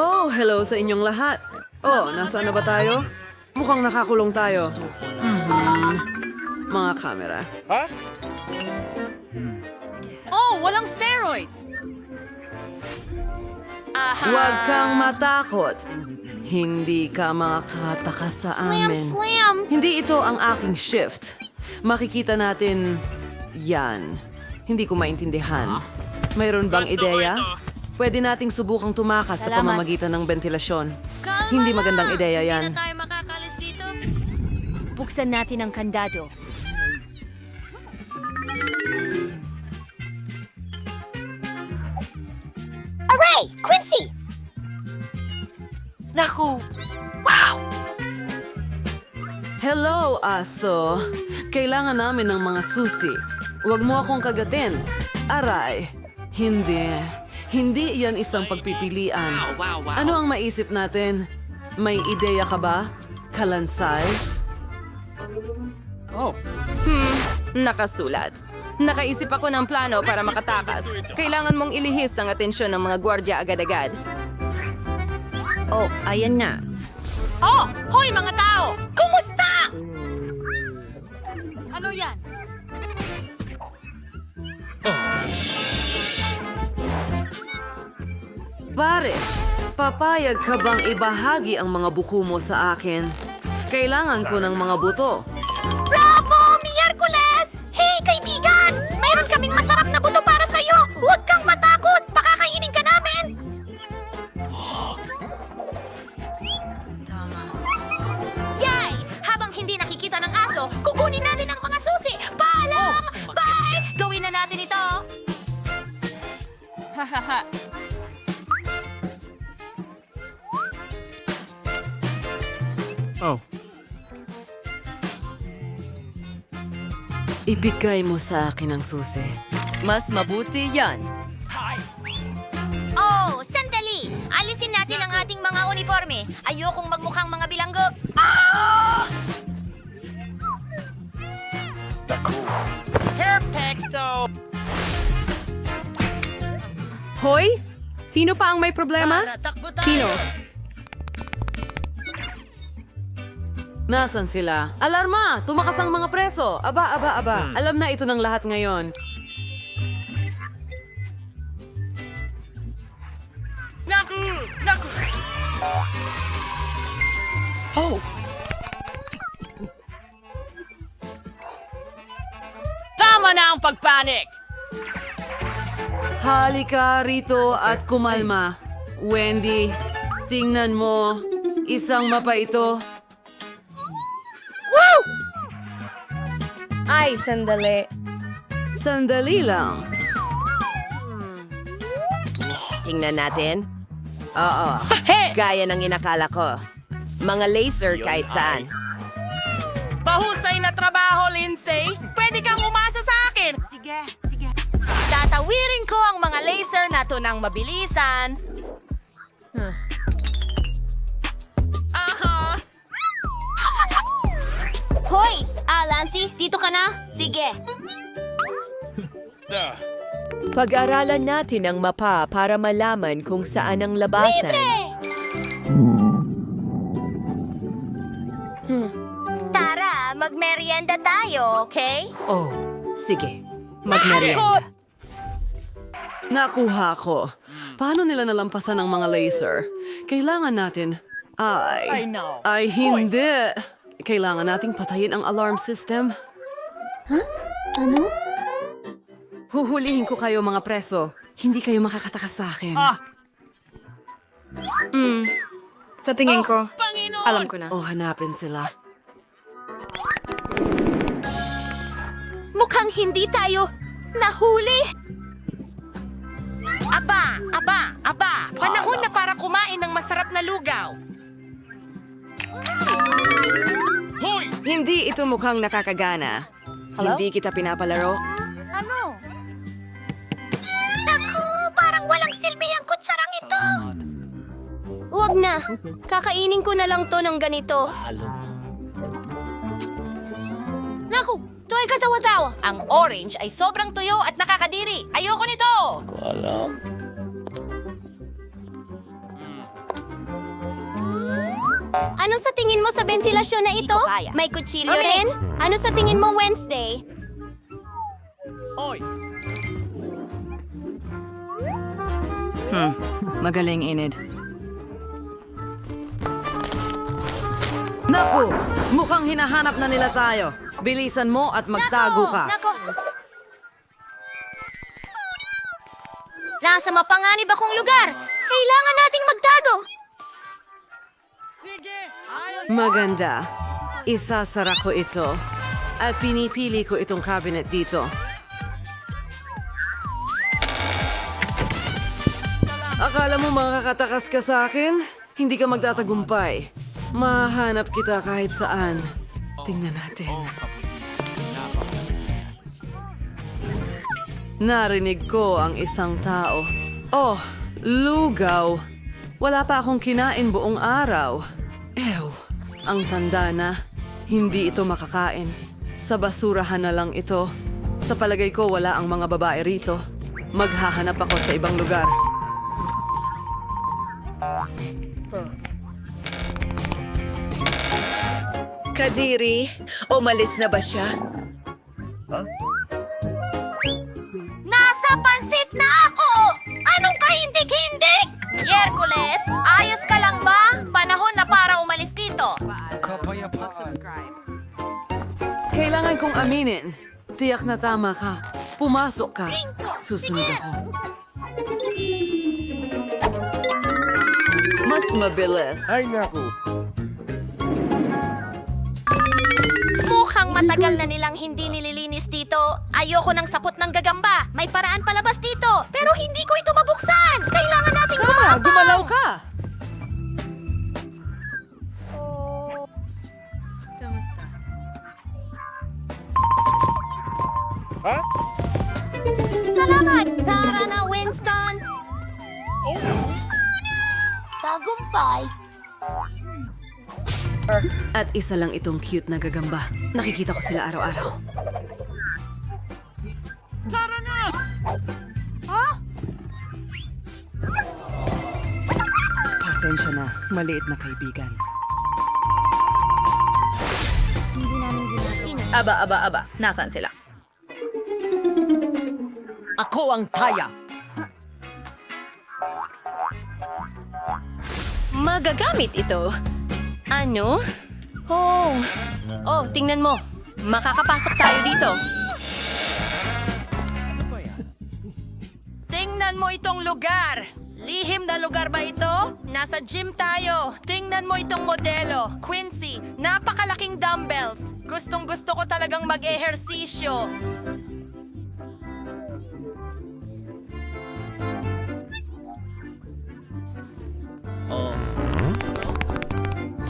Oh, hello sa inyong lahat. Oh, nasaan na ba tayo? Mukhang nakakulong tayo. Mhm. Mga kamera. Ha? Oh, walang steroids! Huwag kang matakot. Hindi ka makakatakas sa Slam, amin. slam! Hindi ito ang aking shift. Makikita natin yan. Hindi ko maintindihan. Mayroon bang ideya? Pwede nating subukang tumakas sa Salamat. pamamagitan ng ventilasyon. Hindi magandang ideya yan. tayo makakalis dito. Buksan natin ang kandado. Aray! Quincy! Naku! Hello, aso. Kailangan namin ng mga susi. Huwag mo akong kagatin. Aray. Hindi. Hindi yan isang pagpipilian. Wow, wow, wow. Ano ang maisip natin? May ideya ka ba? Kalansay? Nakasulat. Nakaisip ako ng plano para makatakas. Kailangan mong ilihis ang atensyon ng mga gwardya agad-agad. Oh, ayan na. Oh! Hoy mga tao! Kumusta? Ano yan? Pare, papayag ka bang ibahagi ang mga buko mo sa akin? Kailangan ko ng mga buto. Ibigay mo sa akin ang susi. Mas mabuti yan. Oh, sandali! Alisin natin ang ating mga uniforme. Ayokong magmukhang mga bilanggo. Perfecto! Hoy! Sino pa ang may problema? Sino? Nasaan sila? Alarma! Tumakas ang mga preso! Aba, aba, aba. Alam na ito ng lahat ngayon. Naku! Naku! Oh! Tama na ang pagpanik! Halika rito at kumalma. Wendy, tingnan mo. Isang mapa ito. Ay, sandali. Sandali lang. Tingnan natin. Oo. Gaya ng inakala ko. Mga laser kahit saan. Bahusay na trabaho, Lindsay! Pwede kang umasa sa akin! Sige, sige. Tatawirin ko ang mga laser na to ng mabilisan. Aha! Hoy! Ah, Lancy, dito ka na? Sige. Pag-aralan natin ang mapa para malaman kung saan ang labasan. Tara, magmerienda tayo, okay? Oh, sige. Magmerienda. Nakuha ko. Paano nila nalampasan ang mga laser? Kailangan natin... Ay... I know. Ay, hindi. Kailangan nating patayin ang alarm system. Ano? Huhulihin ko kayo mga preso. Hindi kayo makakatakas sa akin. Sa tingin ko, Panginoon! alam ko na. O hanapin sila. Mukhang hindi tayo nahuli. Aba! Aba! Aba! Panahon na para kumain ng masarap na lugaw! Hindi ito mukhang nakakagana. Hindi kita pinapalaro. Ano? Naku, parang walang silbi ang kutsarang ito. Huwag na. Kakainin ko na lang to ng ganito. Naku, to ay katawa-tawa. Ang orange ay sobrang tuyo at nakakadiri. Ayoko nito. Ano sa tingin mo sa ventilasyon na ito? May kutsilyo rin? Ano sa tingin mo Wednesday? Magaling, Enid. Naku! Mukhang hinahanap na nila tayo. Bilisan mo at magtago ka. Nasa mapanganib akong lugar. Kailangan nating magtago. Maganda. Isasara ko ito. At pinipili ko itong cabinet dito. Akala mo makakatakas ka sa akin? Hindi ka magtatagumpay. Mahanap kita kahit saan. Tingnan natin. Narinig ko ang isang tao. Oh, lugaw. Wala pa akong kinain buong araw. Ang tanda na. Hindi ito makakain. Sa basurahan na lang ito. Sa palagay ko wala ang mga babae rito. Maghahanap ako sa ibang lugar. Kadiri, umalis na ba siya? Nasa pansit na ako! Anong kahindik-hindik? Yerkules, ayos ka lang Kailangan kong aminin. Tiyak na tama ka. Pumasok ka. Susunod ako. Mas mabilis. Mukhang matagal na nilang hindi nililinis dito. Ayoko ng sapot ng gagamba. May paraan palabas dito. Pero hindi ko ito mabuksan. Kailangan nating Ah, gumalaw ka! Salamat! Tara na, Winston! Tagumpay! At isa lang itong cute na gagamba. Nakikita ko sila araw-araw. Pasensya na. Maliit na kaibigan. Aba, aba, aba. Nasaan sila? Ako ang kaya. Magagamit ito. Ano? Oh. Oh, tingnan mo. Makakapasok tayo dito. Tingnan mo itong lugar. Lihim na lugar ba ito? Nasa gym tayo. Tingnan mo itong modelo. Quincy, napakalaking dumbbells. Gustong gusto ko talagang mag-ehersisyo.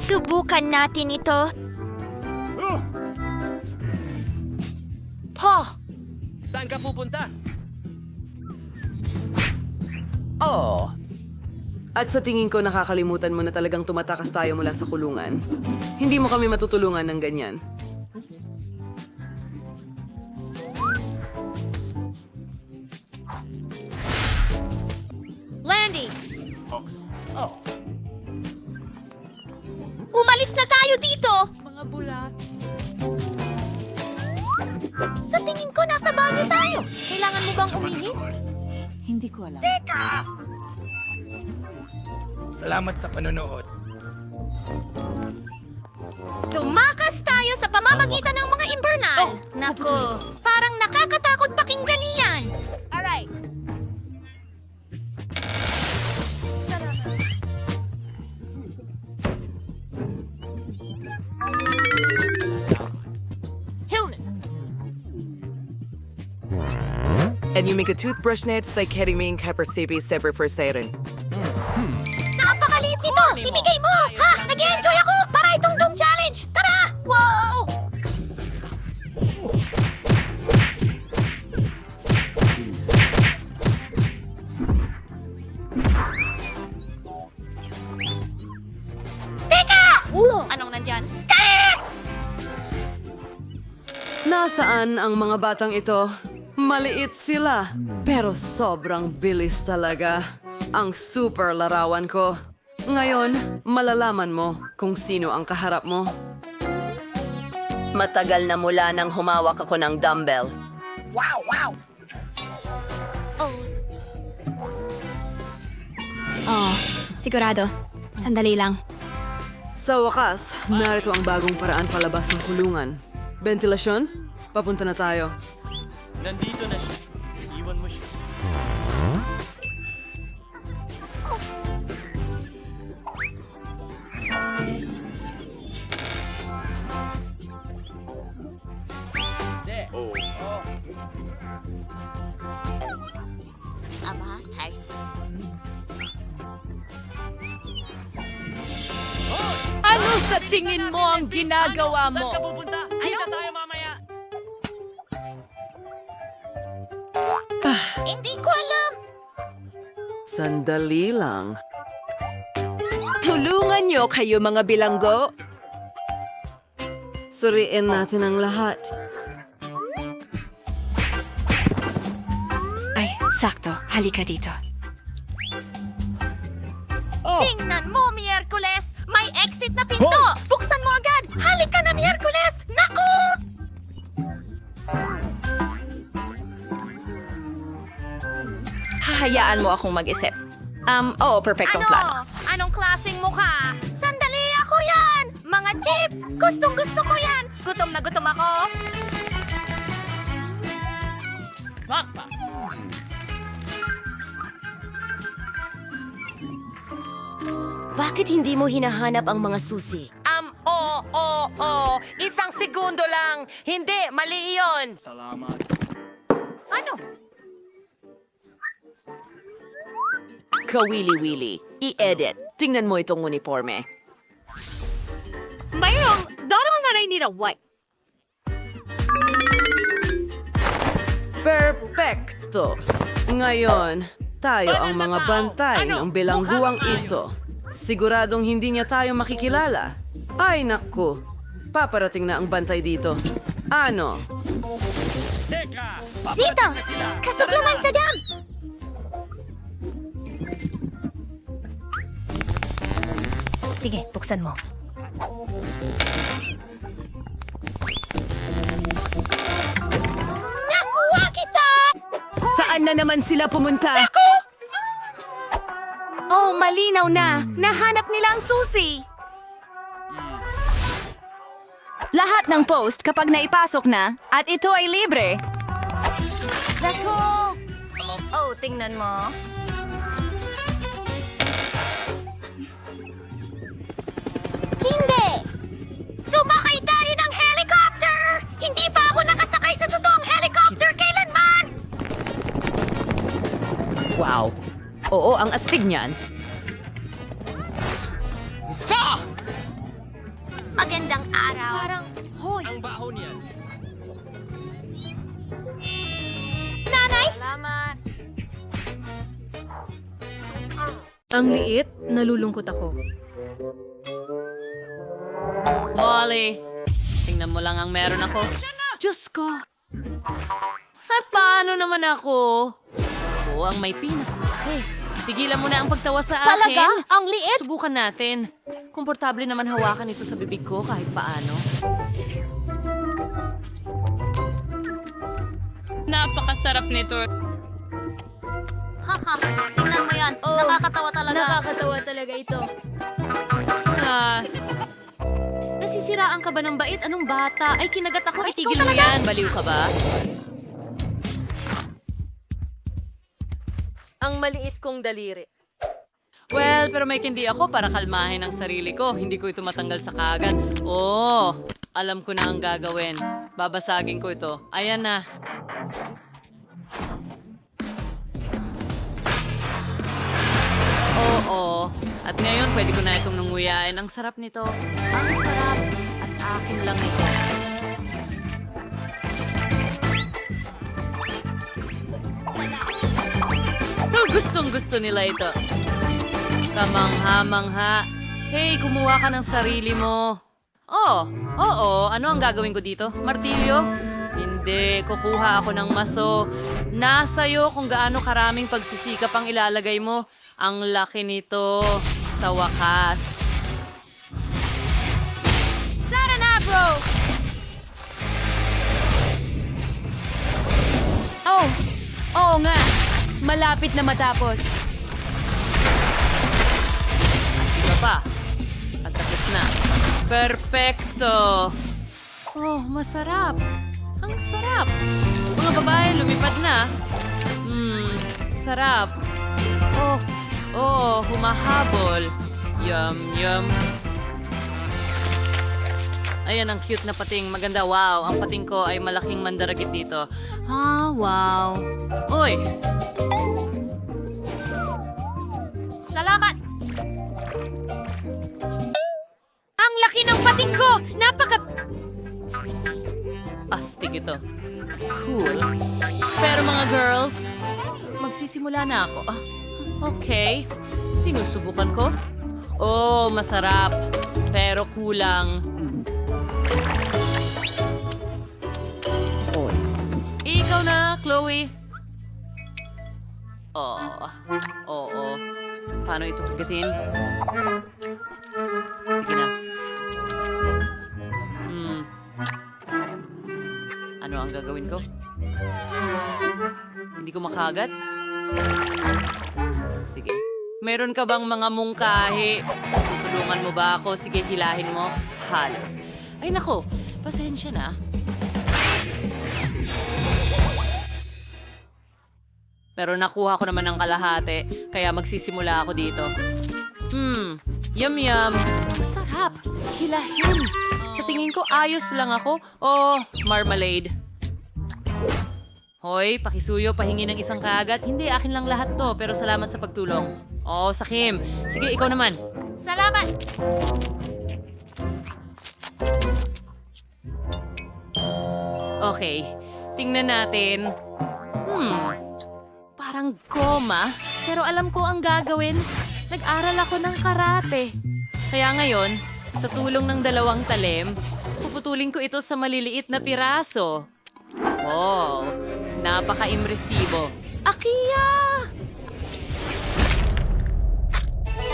Subukan natin ito. Po! Saan ka pupunta? Oh, At sa tingin ko nakakalimutan mo na talagang tumatakas tayo mula sa kulungan. Hindi mo kami matutulungan ng ganyan. Umalis na tayo dito! Mga bulat. Sa tingin ko, nasa banyo tayo. Kailangan mo bang umihi? Salamat sa panonood. Tumakas tayo sa pamamagitan ng mga imbernal. Naku, parang nakakatakot pakinggan iyan. And you make a toothbrush net sa ketamine kaperthibi separate for sarin. Napakaliit nito! Ibigay mo! Ha? Nag-enjoy ako! Para itong Doom Challenge! Tara! Wow! Teka! Ulo! Anong nandyan? Nasaan ang mga batang ito? Maliit sila, pero sobrang bilis talaga. Ang super larawan ko. Ngayon, malalaman mo kung sino ang kaharap mo. Matagal na mula nang humawak ako ng dumbbell. Oh, sigurado. Sandali lang. Sa wakas, narito ang bagong paraan palabas ng kulungan. Ventilasyon? Papunta na tayo. Nandito na siya. Iwan mo siya. Ano sa tingin mo ang ginagawa mo? Ko alam. Sandali lang. Tulungan niyo kayo mga bilanggo. Suriin natin ang lahat. Ay, sakto. Halika dito. Tingnan mo, Miyerkules! May exit na pinto! Buksan mo agad! Halika na, Miyerkules! Hahayaan mo akong mag-isip. Um, oo, perfectong Ano? plano. Anong klaseng mukha? Sandali ako yan! Mga chips! Gustong gusto ko yan! Gutom na gutom ako! Pakpak. Bakit hindi mo hinahanap ang mga susi? Um, oo, oo, oo. Isang segundo lang. Hindi, mali iyon. Salamat. Ano? Kawili-wili. I-edit. Tingnan mo itong uniforme. Mayroong darong na nila white. Perfecto! Ngayon, tayo ang mga bantay ng bilangguang ito. Siguradong hindi niya tayo makikilala. Ay naku, paparating na ang bantay dito. Ano? Dito! Kasuklaman sa dam! Sige, buksan mo. Nakuha kita! Saan na naman sila pumunta? Oh, malinaw na. Nahanap nila ang susi. Lahat ng post kapag naipasok na at ito ay libre. Naku! Oh, tingnan mo. Hindi! Sumakay tayo ng helicopter! Hindi pa ako nakasakay sa totoong helicopter kailanman! Wow. Oo, ang astig niyan. Stop! Magandang araw. Parang, hoy. Ang baho niyan. Nanay! Ang liit, nalulungkot ako. Molly, tingnan mo lang ang meron ako. Diyos ko! Ay, paano naman ako? Ako ang may pina. Hey, tigilan mo na ang pagtawa sa akin. Talaga? Ang liit? Subukan natin. Komportable naman hawakan ito sa bibig ko kahit paano. Napakasarap nito. Haha, tingnan mo yan. Nakakatawa talaga. Nakakatawa talaga ito. Ah, nasisiraan ka ba ng bait? Anong bata? Ay, kinagat ako. Itigil mo yan. Baliw ka ba? Ang maliit kong daliri. Well, pero may kindi ako para kalmahin ang sarili ko. Hindi ko ito matanggal sa kaagad. Oh, alam ko na ang gagawin. Babasagin ko ito. Ayan na. Oo. At ngayon, pwede ko na itong nanguyain. Ang sarap nito. Ang sarap. At akin lang ito. To, gustong gusto nila ito. Kamangha-mangha. Hey, kumuha ka ng sarili mo. Oh, oo. Ano ang gagawin ko dito? Martilyo? Hindi. Kukuha ako ng maso. Nasa'yo kung gaano karaming pagsisikap ang ilalagay mo. Ang laki nito. Sa wakas. Tara na, bro! Oh! Oo nga! Malapit na matapos. Iba pa. At tapos na. Perfecto! Oh, masarap. Ang sarap. Mga babae, lumipad na. Hmm, sarap. Oh, oh, humahabol. Yum, yum. Ayan, ang cute na pating. Maganda, wow. Ang pating ko ay malaking mandaragit dito. Ah, wow. Uy, Salamat! Ang laki ng pating ko! Napaka... astig ito. Cool. Pero mga girls, magsisimula na ako. Ah, okay. Sinusubukan ko. Oh, masarap. Pero kulang. Ikaw na, Chloe. Oh, oo. Paano ito pagkatin? Sige na. Hmm. Ano ang gagawin ko? Hindi ko makagat? Sige. Meron ka bang mga mungkahi? Tutulungan mo ba ako? Sige, hilahin mo. Halos. Ay nako, pasensya na. Pero nakuha ko naman ng kalahati, kaya magsisimula ako dito. Hmm, yum yum. Masarap. Hilahin. Sa tingin ko, ayos lang ako. Oh, marmalade. Hoy, pakisuyo, pahingi ng isang kagat. Hindi, akin lang lahat to, pero salamat sa pagtulong. Oh, Sakim. Sige, ikaw naman. Salamat! Okay, tingnan natin. Hmm, parang goma. Pero alam ko ang gagawin. Nag-aral ako ng karate. Kaya ngayon, sa tulong ng dalawang talim, puputulin ko ito sa maliliit na piraso. Wow, napaka-impresibo. Akiya!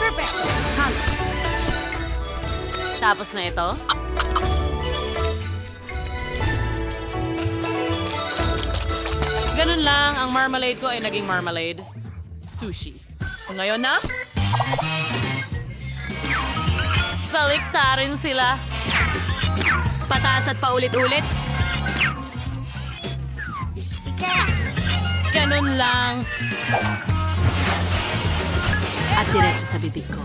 Perfect! Halos. Tapos na ito. Ganun lang, ang marmalade ko ay naging marmalade. Sushi. So ngayon na? Baliktarin sila. Pataas at paulit-ulit. Ganun lang. At diretso sa bibig ko.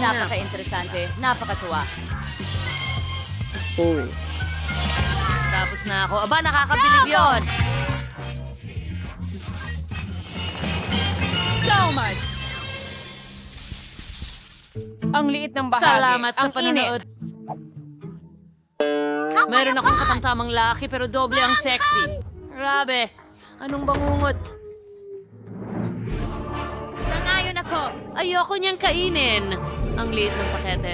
Napaka-interesante. Napakatuwa. Oh. Tapos na ako. Aba, nakakabilib yon. So much! Ang liit ng bahagi. Salamat sa Ang panonood. init. Meron akong katamtamang laki pero doble ang sexy. Grabe. Anong bangungot? Sangayon ako. Ayoko niyang kainin. Ang liit ng pakete.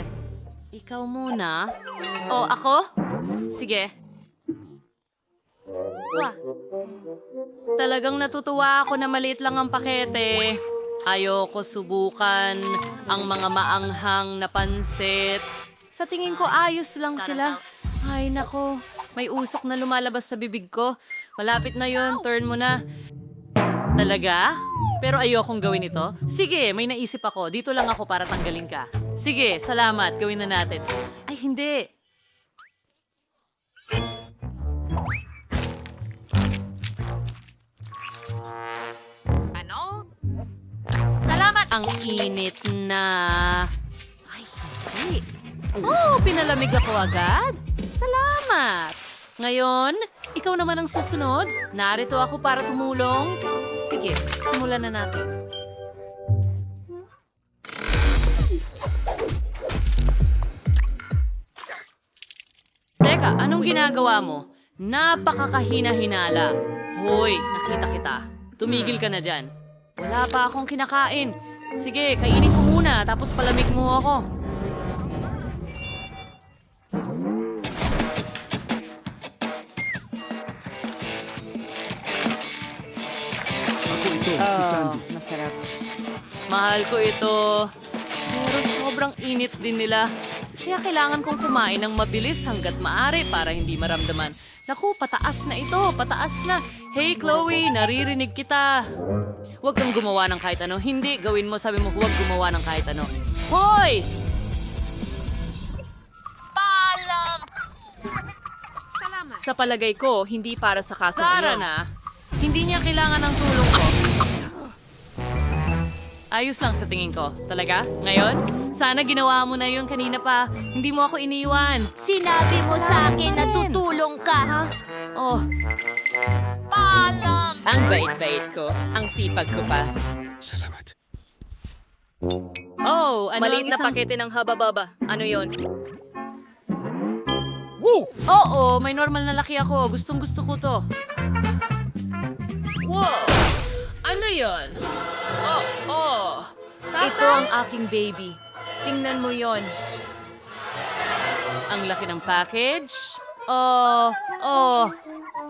Ikaw muna. O, ako? Sige. Wah. Talagang natutuwa ako na maliit lang ang pakete. Ayoko subukan ang mga maanghang na pansit. Sa tingin ko, ayos lang sila. Ay, nako. May usok na lumalabas sa bibig ko. Malapit na yon Turn mo na. Talaga? Pero ayokong gawin ito. Sige, may naisip ako. Dito lang ako para tanggalin ka. Sige, salamat. Gawin na natin. Ay, hindi. Salamat! Ang init na... Ay, hindi. Oh, pinalamig ako agad. Salamat. Ngayon, ikaw naman ang susunod. Narito ako para tumulong. Sige, simulan na natin. Teka, anong ginagawa mo? Napakakahina-hinala. Hoy, nakita kita. Tumigil ka na dyan. Wala pa akong kinakain. Sige, kainin ko muna, tapos palamig mo ako. Ito, si Sandy. Masarap. Mahal ko ito. Pero sobrang init din nila. Kaya kailangan kong kumain ng mabilis hanggat maaari para hindi maramdaman. Naku, pataas na ito, pataas na. Hey Chloe, naririnig kita. Huwag kang gumawa ng kahit ano. Hindi, gawin mo, sabi mo, huwag gumawa ng kahit ano. Hoy! Sa palagay ko, hindi para sa kaso Sara na. Hindi niya kailangan ng tulong ko. Ayos lang sa tingin ko. Talaga? Ngayon? Sana ginawa mo na yun kanina pa. Hindi mo ako iniwan. Sinabi mo sa akin na tutulong ka, ha? Oh, Paalam! ang bait-bait ko. Ang sipag ko pa. Salamat. Oh, ano Maliit ang na isang... pakete ng haba-baba. Ano yon? Oo, may normal na laki ako. Gustong gusto ko to. Wow! Ano yon? Oh, oh. Ito ang aking baby. Tingnan mo yon. Ang laki ng package. Oh, oh.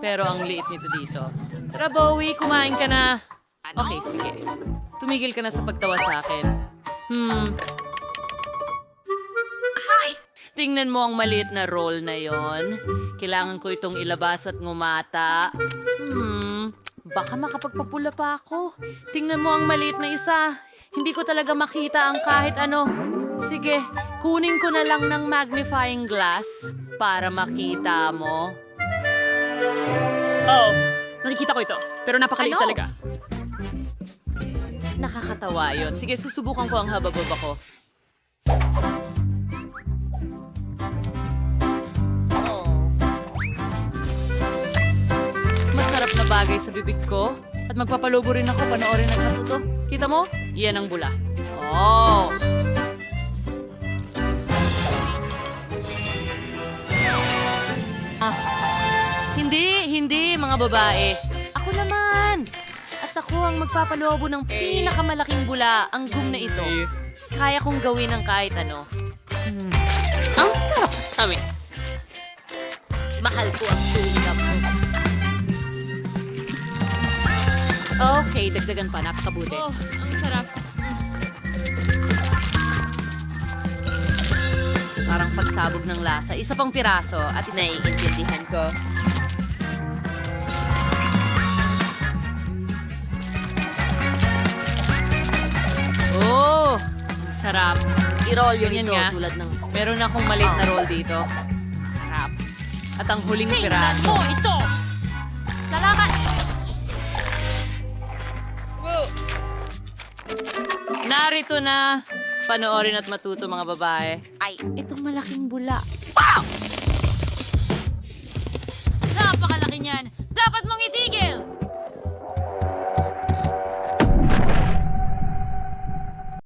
Pero ang liit nito dito. Tara, Bowie, kumain ka na. Okay, sige. Tumigil ka na sa pagtawa sa akin. Hmm. Tingnan mo ang maliit na roll na yon. Kailangan ko itong ilabas at ngumata. Hmm. Baka makapagpapula pa ako. Tingnan mo ang maliit na isa. Hindi ko talaga makita ang kahit ano. Sige, kunin ko na lang ng magnifying glass para makita mo. Oh, nakikita ko ito. Pero napakaliit Ano? talaga. Nakakatawa yon. Sige, susubukan ko ang habababa ko. Bagay sa bibig ko. At magpapalubo rin ako panoorin at matuto. Kita mo? Yan ang bula. Oh! Ah. Hindi, hindi, mga babae. Ako naman. At ako ang magpapalobo ng pinakamalaking bula, ang gum na ito. Kaya kong gawin ng kahit ano. Hmm. Ang sarap, tamis. Mahal ko ang tulap mo. Okay, dagdagan pa. Napakabuti. Oh, ang sarap. Parang pagsabog ng lasa. Isa pang piraso at isa Naiintindihan ko. Oh, ang sarap. I-roll yun ito tulad ng... Meron akong maliit na roll dito. Sarap. At ang huling piraso. ito! Narito na. Panoorin at matuto mga babae. Ay, Itong malaking bula. Wow!